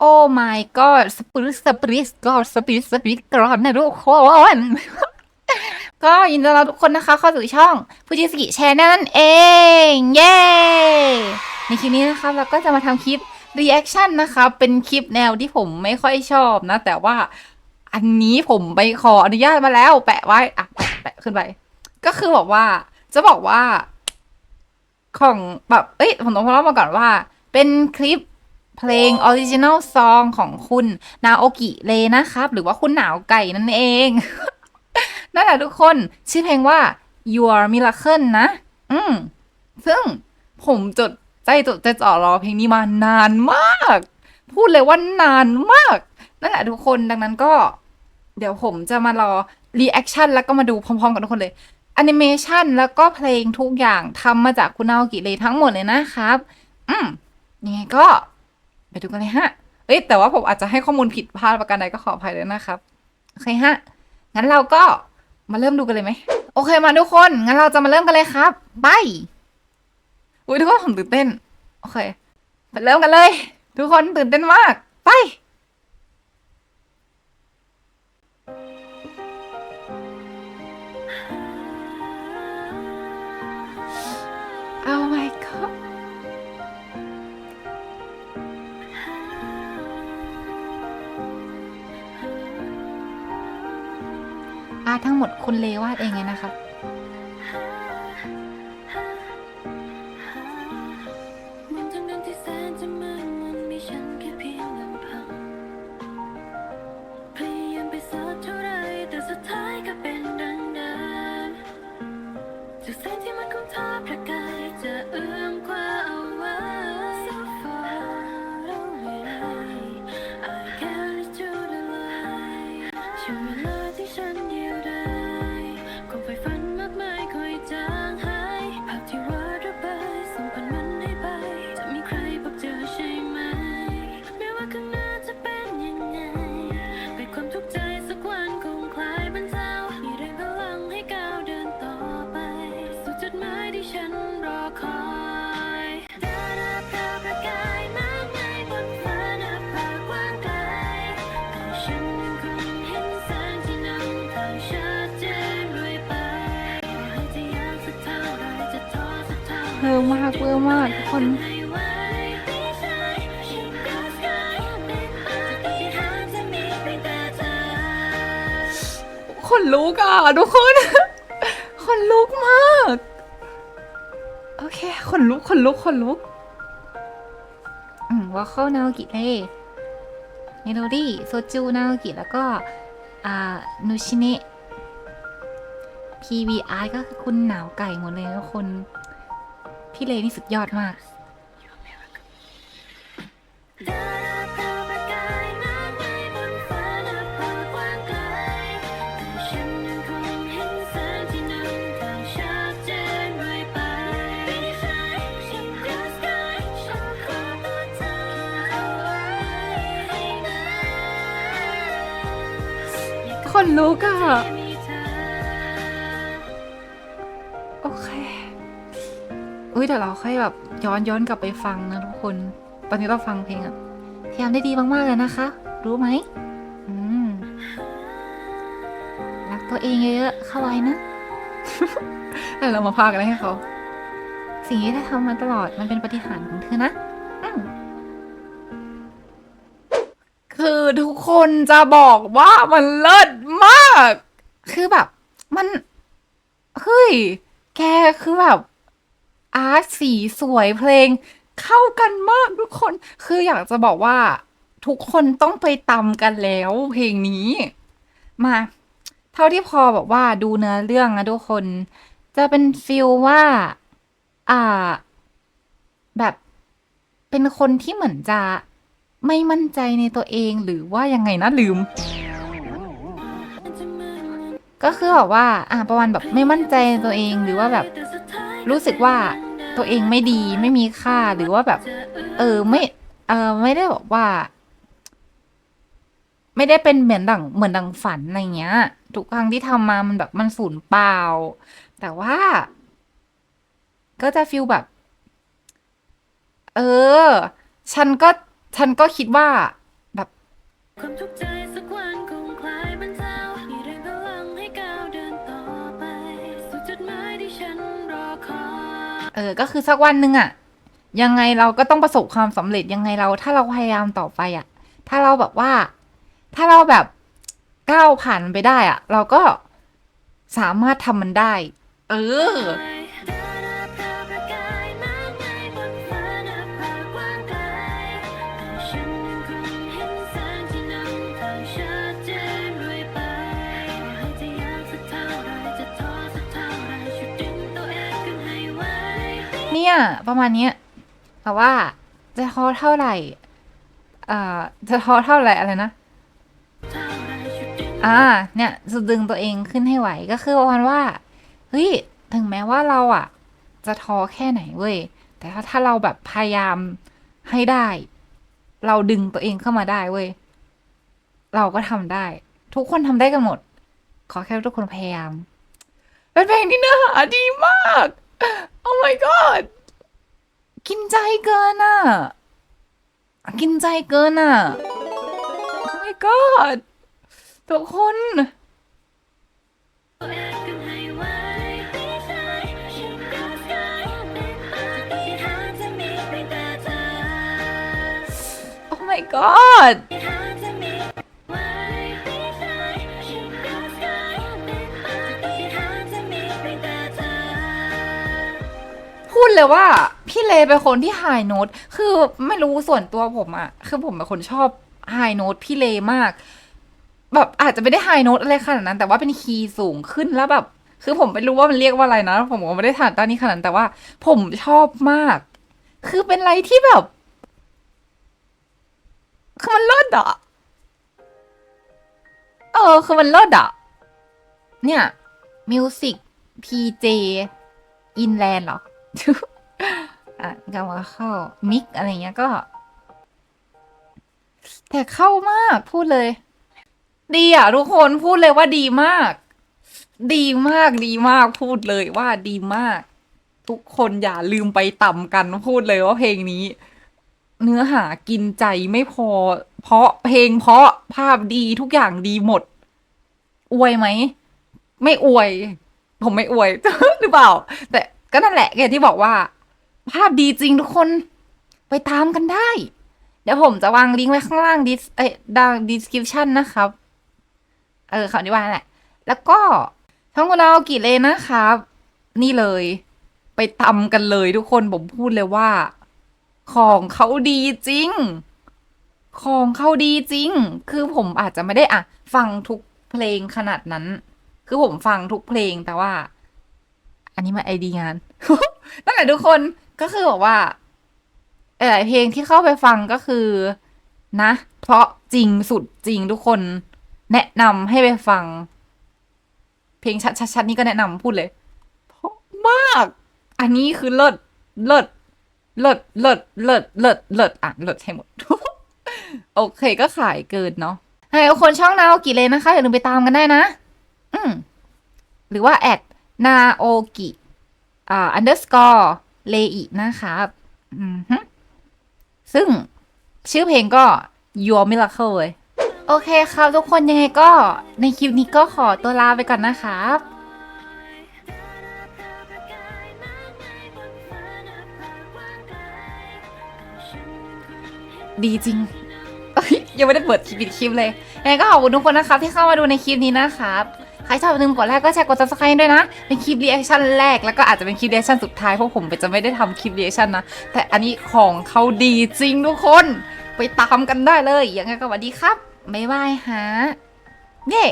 โอ้ my god สปริตสปริตก็สปริตสปริตกรอนนะทุกคนก็ยินดีต้อนรับทุกคนนะคะ เข้าสู่ช่องฟูจิสกิแชนนั่นเอง เย้ ในคลิปนี้นะคะ เราก็จะมาทำคลิป reaction นะคะ เป็นคลิปแนวที่ผมไม่ค่อยชอบนะ แต่ว่าอันนี้ผมไปขออนุญาตมาแล้ว แปะไว้อะแปะแปะขึ้นไป ก็คือบอกว่า จะบอกว่า ของแบบ เอ้ยผมต้องเล่ามาก่อนว่า เป็นคลิป เพลงออริจินัลซองของคุณนาโอกิเลนะครับ หรือว่าคุณหนาวไก่นั่นเอง นั่นแหละทุกคน ชื่อเพลงว่า Your Miracle นะ อืม ซึ่งผมจดใจจดใจจ่อรอเพลงนี้มานานมาก พูดเลยว่านานมาก นั่นแหละทุกคนดังนั้นก็ เดี๋ยวผมจะมารอรีแอคชั่นแล้วก็มาดูพร้อมๆ กันทุกคนเลยแอนิเมชันแล้วก็เพลงทุกอย่างทำมาจากคุณนาโอกิเลทั้งหมดเลยนะครับ อืมยังไงก็ ไปดูกันเลยฮะ เอ้ยแต่ว่าผมอาจจะให้ข้อมูลผิดพลาดประการใดก็ขออภัยด้วยนะครับ โอเคฮะ งั้นเราก็มาเริ่มดูกันเลยไหม โอเคมาทุกคน งั้นเราจะมาเริ่มกันเลยครับไปอุ้ยทุกคนผมตื่นเต้น โอเค เริ่มกันเลย ทุกคนตื่นเต้นมาก ไป อาร์ตทั้งหมดคุณเลวาดเองไงนะครับมันทั้งนั้นที่แสนจะมืดมนมีฉันแค่เพียงลำพังพยายามไปสักเท่าไร ฉันรอคอยดาราพราวประกายมากมายบนฟ้าหน้าผากว้างไกลแต่ฉันยังคงเห็นแสงที่นำทางชัดเจนเรื่อยไปต่อให้จะยากสักเท่าไรจะท้อสักเท่าไหร่เวอร์มากเวอร์มากทุกคนคนลุกอะทุกคนคนลุกมากโอ เคคนลุกคนลุกคนลุกอืมวอลเข้านาโอกิเลยเมโลดี้โซจูนาโอกิแล้วก็อ่านูชิเนะ PVI ก็คือคุณหนาวไก่หมดเลยทุกคน พี่เลนี่สุดยอดมาก นลุกอะโอเค อุ้ยเดี๋ยวเราค่อยแบบย้อนย้อนกลับไปฟังนะทุกคน ตอนนี้เราฟังเพลงอะพยายามได้ดีมากๆเลยนะคะ รู้ไหมอืมรักตัวเองเยอะๆเข้าไว้นะเดี๋ยวเรามาพากันให้เขา สิ่งที่เธอทำมาตลอดมันเป็นปฏิหารของเธอนะ คือทุกคนจะบอกว่ามันเลิศมาก คือแบบ มัน เฮ้ย แกคือแบบ อาร์ตสีสวยเพลง เข้ากันมากทุกคน คืออยากจะบอกว่า ทุกคนต้องไปตำกันแล้วเพลงนี้ มา เท่าที่พอแบบว่าดูเนื้อเรื่องนะทุกคน จะเป็นฟิลว่า อ่า แบบ เป็นคนที่เหมือนจะ ไม่มั่นใจในตัวเองหรือว่ายังไงนะลืม ก็คือแบบว่าอ่าประมาณแบบไม่มั่นใจในตัวเองหรือว่าแบบ รู้สึกว่าตัวเองไม่ดีไม่มีค่าหรือว่าแบบ เออไม่ เออไม่ได้บอกว่า ไม่ได้เป็นเหมือนดังเหมือนดังฝันอะไรเงี้ยทุกครั้งที่ทำมามันแบบมันสูญเปล่า แต่ว่า ก็จะฟีลแบบ เออ ฉันก็ ฉันก็คิดว่าความทุกข์ใจสักวันคงคลายบรรเทามีแรงพลังให้ก้าวเดินต่อไป สู่จุดหมายที่ฉันรอคอยเออก็คือสักวันหนึ่งอะยังไงเราก็ต้องประสบความสำเร็จยังไงเรา ถ้าเราพยายามต่อไปอะถ้าเราแบบว่า ถ้าเราแบบก้าวผ่านมันไปได้อะเราก็สามารถทำมันได้ เออ เนี่ย ประมาณเนี้ยแต่ว่าจะท้อเท่าไหร่เอ่าจะท้อเท่าไหร่อะไรนะอ่า เนี่ยจะดึงตัวเองขึ้นให้ไหวก็คือประมาณว่าเฮ้ยถึงแม้ว่าเราอะ จะท้อแค่ไหนเว้ยแต่ถ้าถ้าเราแบบพยายามให้ได้ เราดึงตัวเองเข้ามาได้เว้ยเราก็ทำได้ ทุกคนทำได้กันหมด ขอแค่ทุกคนพยายามเป็นเพลงที่เนื้อหาดีมากโอ้ my god กินใจเกินอะ กินใจเกินอะโอ้ my god ทุกคนตัวเอ พูดเลยว่า พี่เลเป็นคนที่ไฮโน้ตคือไม่รู้ส่วนตัวผมอะคือผมเป็นคนชอบไฮโน้ตพี่เลมาก แบบอาจจะไม่ได้ไฮโน้ตอะไรขนาดนั้น แต่ว่าเป็นคีย์สูงขึ้นแล้วแบบ คือผมไม่รู้ว่ามันเรียกว่าอะไรนะ ผมก็ไม่ได้ถานด้านนี้ขนาดนั้นแต่ว่า ผมชอบมาก คือเป็นอะไรที่แบบคือมันเลิศอะเออ คือมันเลิศอะเนี่ยมิวสิกพีเจอินแลนด์เหรอ อะกำลังเข้ามิกอะไรเงี้ยก็ แต่เข้ามากพูดเลย ดีอะ ทุกคนพูดเลยว่าดีมาก ดีมากดีมากพูดเลยว่าดีมาก ทุกคนอย่าลืมไปต่ำกันพูดเลยว่าเพลงนี้ เนื้อหากินใจไม่พอ เพราะเพลงเพราะภาพดีทุกอย่างดีหมด อวยไหม ไม่อวย ผมไม่อวยหรือเปล่า แต่ ก็นั่นแหละอย่างที่บอกว่า ภาพดีจริงทุกคนไปตามกันได้ เดี๋ยวผมจะวางลิงก์ไว้ข้างล่างดิสเอ้ยดัง description นะครับ เออคำนี้ว่าแหละ แล้วก็ช่องของเรากี่เลนนะครับ นี่เลย ไปตำกันเลยทุกคนผมพูดเลยว่า ของเขาดีจริง ของเขาดีจริง คือผมอาจจะไม่ได้อะ ฟังทุกเพลงขนาดนั้น คือผมฟังทุกเพลงแต่ว่า อันนี้มาไอดีงานนั่นแหละทุกคนก็คือบอกว่าหลายเพลงที่เข้าไปฟังก็คือ นะ เพราะจริงสุดจริงทุกคน แนะนำให้ไปฟัง เพลงชัดๆนี่ก็แนะนำพูดเลยเพราะมาก อันนี้คือเลิศเลิศเลิศเลิศเลิศเลิศเลิศอะเลิศให้หมด โอเคก็ขายเกินเนาะให้ทุกคนช่องนาโอกิเลยนะคะอย่าลืมไปตามกันได้นะ อืมหรือว่าแอด นาโอกิอ่า underscore เลอินะครับอืมซึ่งชื่อเพลงก็ Your Miracle เลยโอเคครับทุกคนยังไงก็ในคลิปนี้ก็ขอตัวลาไปก่อนนะครับดีจริงยังไม่ได้เปิดคลิปคลิปเลยยังไงก็ขอบคุณทุกคนนะครับที่เข้ามาดูในคลิปนี้นะครับ ใครชอบอย่าลืมกดไลค์ก็แชร์กดซับสไครต์ด้วยนะ เป็นคลิปรีแอคชั่นแรกแล้วก็อาจจะเป็นคลิปรีแอคชั่นสุดท้ายเพราะผมจะไม่ได้ทำคลิปรีแอคชั่นนะ แต่อันนี้ของเขาดีจริงทุกคน ไปตามกันได้เลย ยังไงก็สวัสดีครับบ๊ายบายฮะเย้